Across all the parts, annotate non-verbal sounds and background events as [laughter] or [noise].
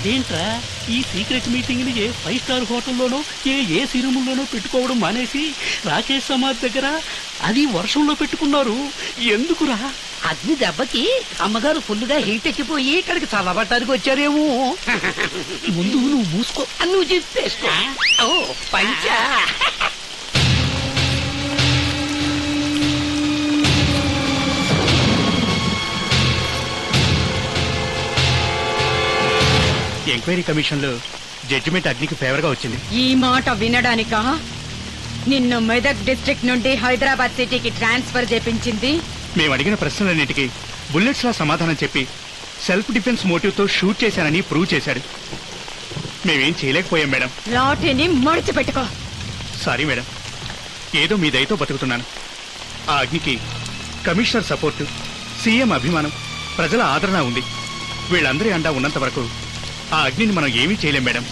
అదేంట్రా? ఈ సీక్రెట్ మీటింగ్ని ఏ ఫైవ్ స్టార్ హోటల్లోనో ఏ ఏ సినిమాల్లోనో పెట్టుకోవడం మానేసి రాకేష్ సమాజ్ దగ్గర అది వర్షంలో పెట్టుకున్నారు. ఎందుకురా? అగ్ని దెబ్బకి అమ్మగారు ఫుల్గా హీట్ ఎక్కిపోయి ఇక్కడికి చల్లబట్టడానికి వచ్చారేమో. ముందు నువ్వు మూసుకో. నువ్వు చెప్పేసుకో ఓ పంచా. ఎంక్వైరీ కమిషన్లో జడ్జిమెంట్ అగ్నికి ఫేవర్గా వచ్చింది. ఈ మాట వినడానికా? నిన్ను మెదక్ డిస్ట్రిక్ట్ నుండి హైదరాబాద్ సిటీకి ట్రాన్స్ఫర్ చేపించింది? మేము అడిగిన ప్రశ్నలన్నిటికీ బుల్లెట్స్ లా సమాధానం చెప్పి సెల్ఫ్ డిఫెన్స్ మోటివ్తో షూట్ చేశానని ప్రూవ్ చేశాడు. మేమేం చేయలేకపోయాం మేడం. లాఠీని మడిచిపెట్టుకో. Sorry madam. ఏదో మీ దయతో బతుకుతున్నాను. ఆ అగ్నికి కమిషనర్ సపోర్టు సీఎం అభిమానం ప్రజల ఆదరణ ఉంది. వీళ్ళందరి అండా ఉన్నంత వరకు ఆ అగ్నిని మనం ఏమీ చేయలేం మేడం.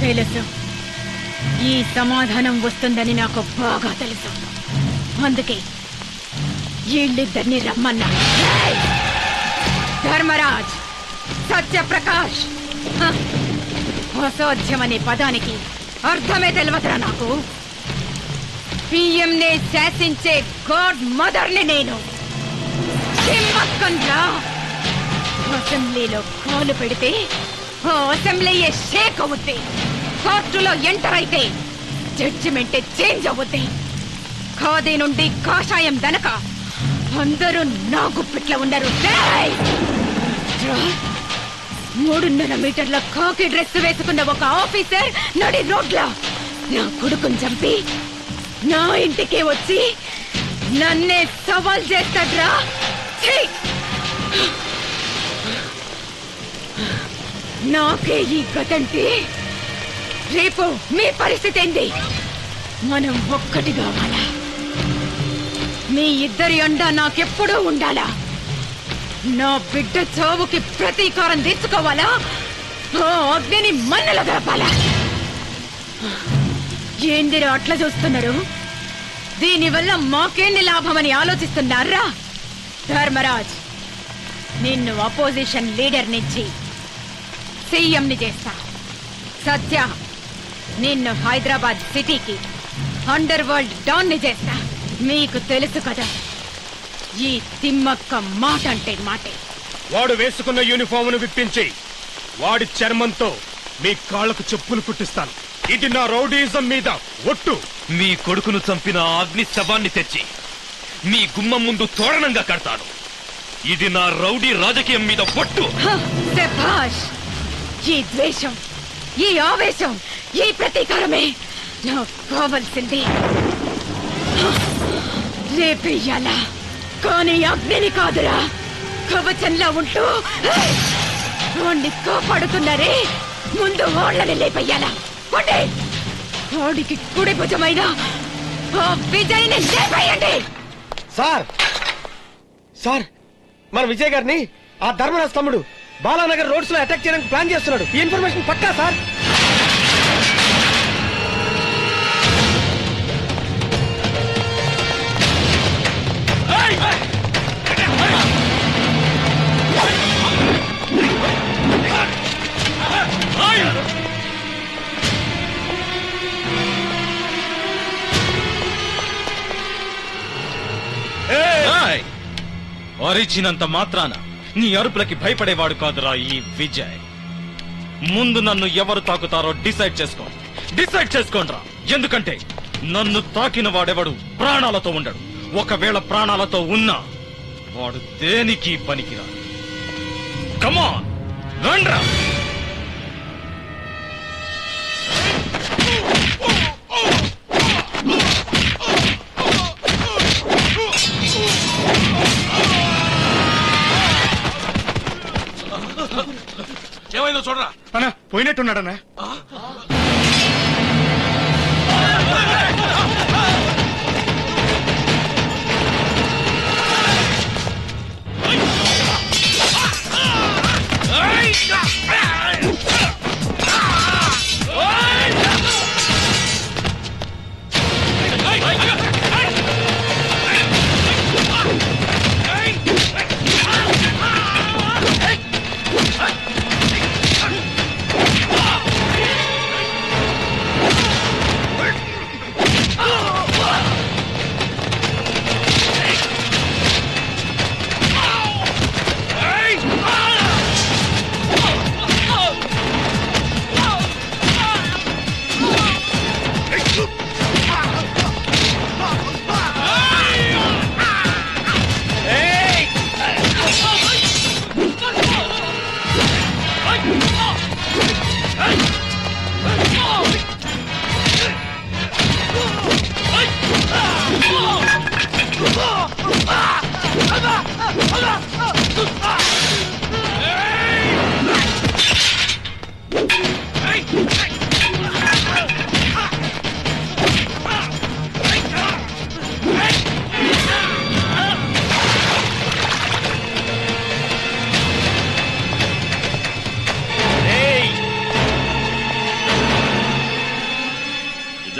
తెలుసు. ఈ సమాధానం వస్తుందని నాకు బాగా తెలుసు. అందుకే వీళ్ళిద్దరిని రమ్మన్నా. ధర్మరాజ్! సత్యప్రకాష్! హ! అసాధ్యమనే పదానికి అర్థమే తెలియదురా నాకు. పిఎంనే శాసించే గాడ్ మదర్ని నేను. సింహక్కన్రా అసెంబ్లీలో కాలు పెడితే అసెంబ్లీయే షేక్ అవుద్ది. కోర్టులో ఎంటర్ అయితే జడ్జిమెంటే చేంజ్ అవుద్ది. ఖాదీ నుండి కాషాయం దనక అందరూ నా గుప్పిట్లో ఉండరు మూడున్నర మీటర్ల కాకి డ్రెస్ వేసుకున్న ఒక ఆఫీసర్ నడి రోడ్ల నా కొడుకుని చంపి నా ఇంటికి వచ్చి నన్నే సవాల్ చేస్తాడ్రా. ఛీ! నాకే ఈ గతంటే రేపు మీ పరిస్థితి ఏంది? మనం ఒక్కటి కావాలా? మీ ఇద్దరి అండ నాకెప్పుడూ ఉండాలా? నా బిడ్డ చావుకి ప్రతీకారం తీసుకోవాలా ఆ అగ్నిని మన్నల గడపాలా ఏందిరా అట్లా చూస్తున్నారు? దీనివల్ల మాకేంది లాభమని ఆలోచిస్తున్నారా? ధర్మరాజ్ నిన్ను అపోజిషన్ లీడర్ నుంచి సీఎంని చేస్తా. సత్య నిన్ను హైదరాబాద్ సిటీకి అండర్ వరల్డ్ డాన్ని చేస్తా. మీకు తెలుసు కదా ఈ తిమ్మక్క మాట అంటే మాటే. వాడు వేసుకున్న యూనిఫామ్ను విప్పించి వాడి చర్మంతో మీ కాళ్ళకు చెప్పులు కుట్టిస్తాను. ఇది నా రౌడీజం మీద ఒట్టు. మీ కొడుకును చంపిన అగ్ని శవాన్ని తెచ్చి మీ గుమ్మం ముందు తోరణంగా కడతాను. ఇది నా రౌడీ రాజకీయం మీద శభాష్! ఈ ద్వేషం ఈ ఆవేశం ఈ ప్రతీకారమే నాకు కావలసింది. రేపెయ్యాలా కానీ అగ్నిని కాదురా. కవచంలా ఉంటూ వాణ్ణి కాపాడుతున్నారే. ముందు వాళ్ళని లేపయ్యాలా. పండి. వాడికి కుడి భుజమైన ఆ విజయ్ని లేపేయండి. సార్ సార్ మన విజయ్ గారిని ఆ ధర్మరాజ్ తమ్ముడు బాలానగర్ రోడ్స్లో అటాక్ చేయడానికి ప్లాన్ చేస్తున్నాడు. ఈ ఇన్ఫర్మేషన్ పక్కా సార్! అరిచినంత మాత్రాన నీ అరుపులకి భయపడేవాడు కాదురా ఈ విజయ్. ముందు నన్ను ఎవరు తాకుతారో డిసైడ్ చేసుకో. డిసైడ్ చేసుకోండిరా. ఎందుకంటే నన్ను తాకిన వాడెవడు ప్రాణాలతో ఉండడు. ఒకవేళ ప్రాణాలతో ఉన్నా వాడు దేనికి పనికిరా కమాన్ రండ్రా చూడరా. అన్నా పోయినట్టున్నాడన్నా.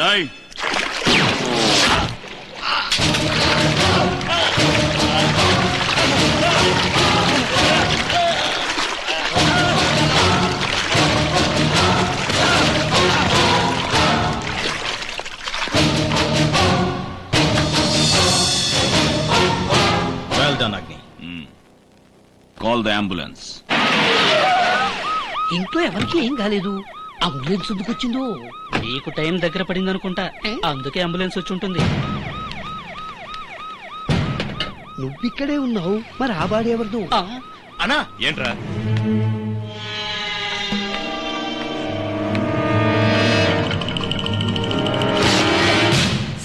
Roy well done Agni call the ambulance ఇంట్లో ఎవరికి ఏం కాలేదు. అంబులెన్స్ ఎందుకు వచ్చిందో? నీకు టైం దగ్గర పడింది అనుకుంటా అందుకే అంబులెన్స్ వచ్చి ఉంటుంది. నువ్విక్కడే ఉన్నావు. మరి ఆ బాడీ ఎవరిదో? ఆ, అనా ఏంట్రా?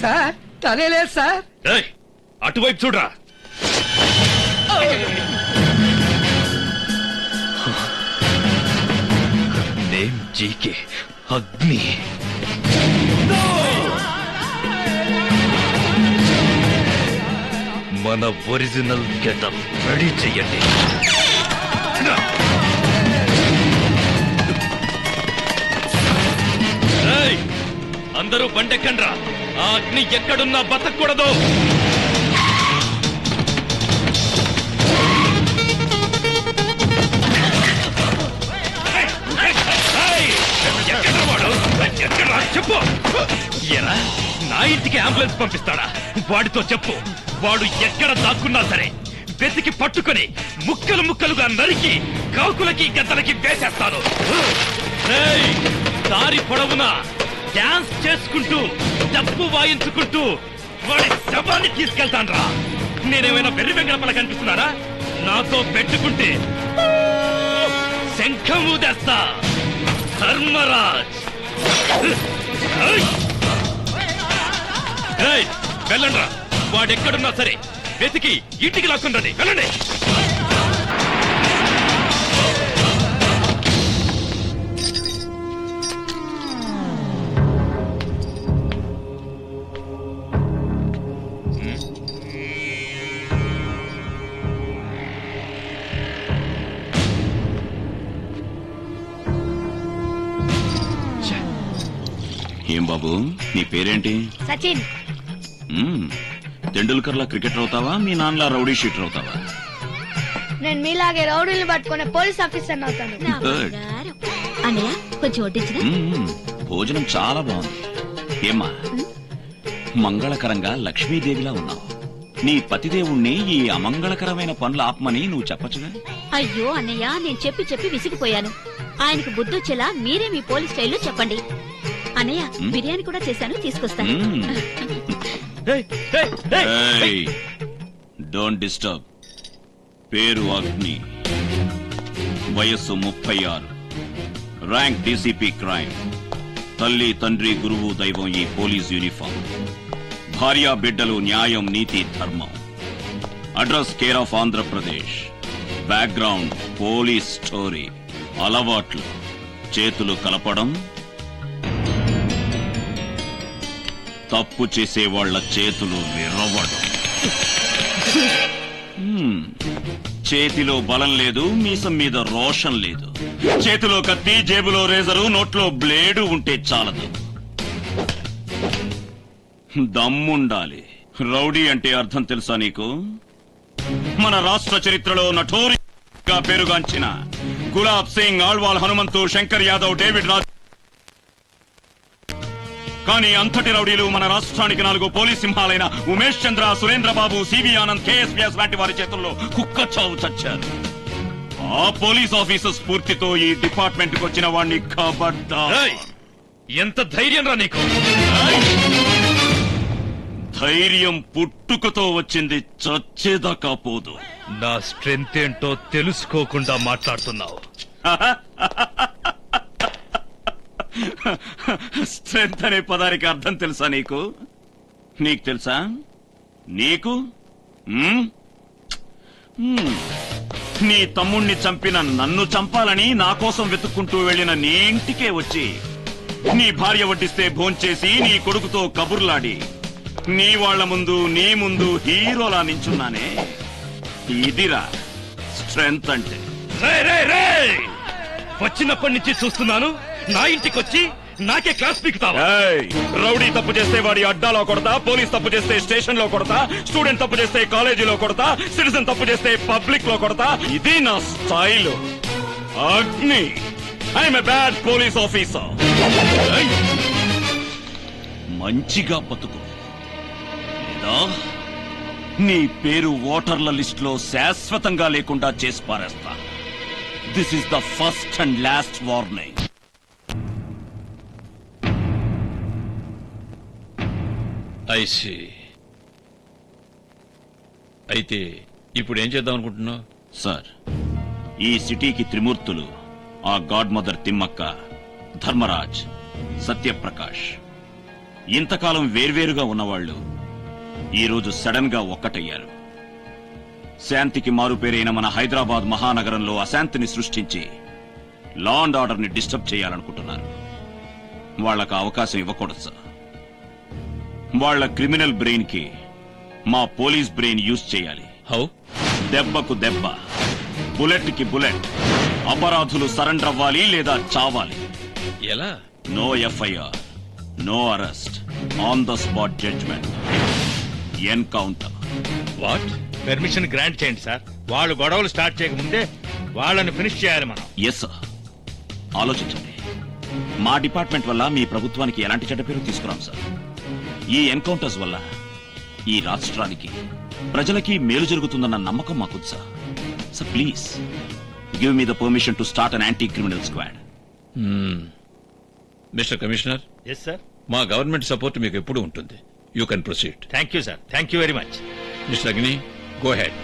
సార్ తనే లేదు సార్. ఏయ్, అటువైపు చూడరా. జీకే అగ్ని. మన ఒరిజినల్ గెటప్ రెడీ చెయ్యండి. అందరూ బండెక్కండ్రా. ఆ అగ్ని ఎక్కడున్నా బతకూడదు. చెప్పు. ఎరా నా ఇంటికి అంబులెన్స్ పంపిస్తాడా? వాడితో చెప్పు. వాడు ఎక్కడ దాక్కున్నా సరే వెతికి పట్టుకొని ముక్కలు ముక్కలుగా నరికి కాకులకి గద్దలకి వేసేస్తాను. దారి పొడవునా? డాన్స్ చేసుకుంటూ డప్పు వాయించుకుంటూ వాడి శవాన్ని తీసుకెళ్తాన్రా. నేనేమైనా వెర్రి వెంగళపల కనిపిస్తున్నారా? నాతో పెట్టుకుంటే శంఖము తెస్తా ధర్మరాజ్. ఏయ్! ఏయ్, వాడెక్కడున్నా సరే వెతికి ఇంటికి లాక్కుండండి వెళ్ళండి ఏం బాబు? నీ పేరేంటి? సచిన్. మ్మ్. తెండూల్కర్లా క్రికెటర్ అవుతావా? మీ నాన్నలా రౌడీ షీటర్ అవుతావా? నేను మీలాగే రౌడీలు పట్టుకునే పోలీస్ ఆఫీసర్ అవుతాను. Good. అన్నయ్య కొంచెం వడ్డించిన మ్మ్. భోజనం చాలా బాగుంది. ఏమ్మా? మంగళకరంగా లక్ష్మీదేవిలా ఉన్నావు. నీ పతిదేవుణ్ణి ఈ అమంగళకరమైన పనులు ఆపమని నువ్వు చెప్పచ్చుగా? అయ్యో అన్నయ్య నేను చెప్పి చెప్పి విసిగిపోయాను. ఆయనకు బుద్ధొచ్చేలా మీరే మీ పోలీస్ స్టైల్లో చెప్పండి. అన్నయ్య? బిర్యానీ కూడా చేశాను తీసుకొస్తాను డోంట్ డిస్టర్బ్ పేరు అగ్ని. వయస్సు ముప్పై ఆరు. ర్యాంక్ డీసీపీ క్రైమ్ తల్లి తండ్రి గురువు దైవం ఈ పోలీస్ యూనిఫామ్. భార్యా బిడ్డలు న్యాయం నీతి ధర్మం. Address care of Andhra Pradesh background police story అలవాట్లు. చేతులు కలపడం తప్పు చేసే వాళ్ళ చేతులు విరవడం. చేతిలో బలం లేదు మీసం మీద రోషన్ లేదు. చేతిలో కత్తి జేబులో రేజరు నోట్లో బ్లేడు ఉంటే చాలదు. దమ్ముండాలి. రౌడీ అంటే అర్థం తెలుసా నీకు? మన రాష్ట్ర చరిత్రలో నఠోరిగా పేరుగాంచిన గులాబ్ సింగ్ ఆళ్వాల్ హనుమంతు శంకర్ యాదవ్ డేవిడ్ రాజ్ కానీ అంతటి రౌడీలు మన రాష్ట్రానికి నాలుగు police సింహాలైన Umesh Chandra Surendra Babu C V Anand K S Vyas లాంటి వారి చేతుల్లో కుక్క చావు చచ్చారు. ఆ పోలీస్ ఆఫీసర్ స్ఫూర్తితో ఈ డిపార్ట్మెంట్కు వచ్చిన వాడిని ఎంత ధైర్యం రా నీకు? ధైర్యం పుట్టుకతో వచ్చింది చచ్చేదాకా పోదు. నా స్ట్రెంత్ ఏంటో తెలుసుకోకుండా మాట్లాడుతున్నావు. [laughs] స్ట్రెంత్ అనే పదానికి అర్థం తెలుసా నీకు? నీకు తెలుసా? నీకు? నీ తమ్ముణ్ణి చంపిన నన్ను చంపాలని నా కోసం వెతుక్కుంటూ వెళ్ళిన నీ ఇంటికే వచ్చి నీ భార్య వడ్డిస్తే భోంచేసి నీ కొడుకుతో కబుర్లాడి నీ వాళ్ళ ముందు నీ ముందు హీరోలా నించున్నానే. ఇదిరా స్ట్రెంత్ అంటే. వచ్చినప్పటి నుంచి చూస్తున్నాను నా ఇంటికి వచ్చి నాకే క్లాస్ పీకుతావా? రౌడీ తప్పు చేస్తే వాడి అడ్డాలో కొడతా పోలీస్ తప్పు చేస్తే స్టేషన్లో కొడతా స్టూడెంట్ తప్పు చేస్తే కాలేజీలో కొడతా సిటిజన్ తప్పు చేస్తే పబ్లిక్లో కొడతా. ఇది నా style. Agni. I'm a bad police officer మంచిగా బతుకు. లేదా? నీ పేరు ఓటర్ల లిస్ట్లో శాశ్వతంగా లేకుండా చేసి పారేస్తా. This is the first and last warning I see అయితే ఇప్పుడు ఏం చేద్దాం అనుకుంటున్నావు? సార్ ఈ సిటీకి త్రిమూర్తులు ఆ గాడ్ మదర్ తిమ్మక్క ధర్మరాజ్ సత్యప్రకాష్. ఇంతకాలం వేర్వేరుగా ఉన్నవాళ్ళు ఈరోజు సడన్గా ఒక్కటయ్యారు. శాంతికి మారుపేరైన మన హైదరాబాద్ మహానగరంలో అశాంతిని సృష్టించి లా అండ్ ఆర్డర్ని డిస్టర్బ్ చేయాలనుకుంటున్నారు. వాళ్ళకు అవకాశం ఇవ్వకూడదు సార్. వాళ్ళ క్రిమినల్ బ్రెయిన్కి మా పోలీస్ బ్రెయిన్ యూజ్ చేయాలి. హౌ? దెబ్బకు దెబ్బ. బుల్లెట్కి బుల్లెట్. అపరాధులు సరెండర్ అవ్వాలి లేదా చావాలి? ఎలా? No FIR no arrest on the spot judgement. Encounter. What? Permission grant చేయండి సార్. వాళ్ళు గొడవలు స్టార్ట్ చేయకముందే వాళ్ళని ఫినిష్ చేయాలి మనం. ఎస్ సార్ ఆలోచించండి. మా డిపార్ట్మెంట్ వల్ల మీ ప్రభుత్వానికి ఎలాంటి చెడ్డ పేరు తీసుకురాం సార్ ఈ ఎన్కౌంటర్స్ వల్ల ఈ రాష్ట్రానికి ప్రజలకి మేలు జరుగుతుందన్న నమ్మకం మాకుంది sir. Sir please give me the permission to start an anti criminal squad mister commissioner? Yes sir మా గవర్నమెంట్ సపోర్ట్ మీకు ఎప్పుడు ఉంటుంది. You can proceed thank you sir thank you very much mister Agni go ahead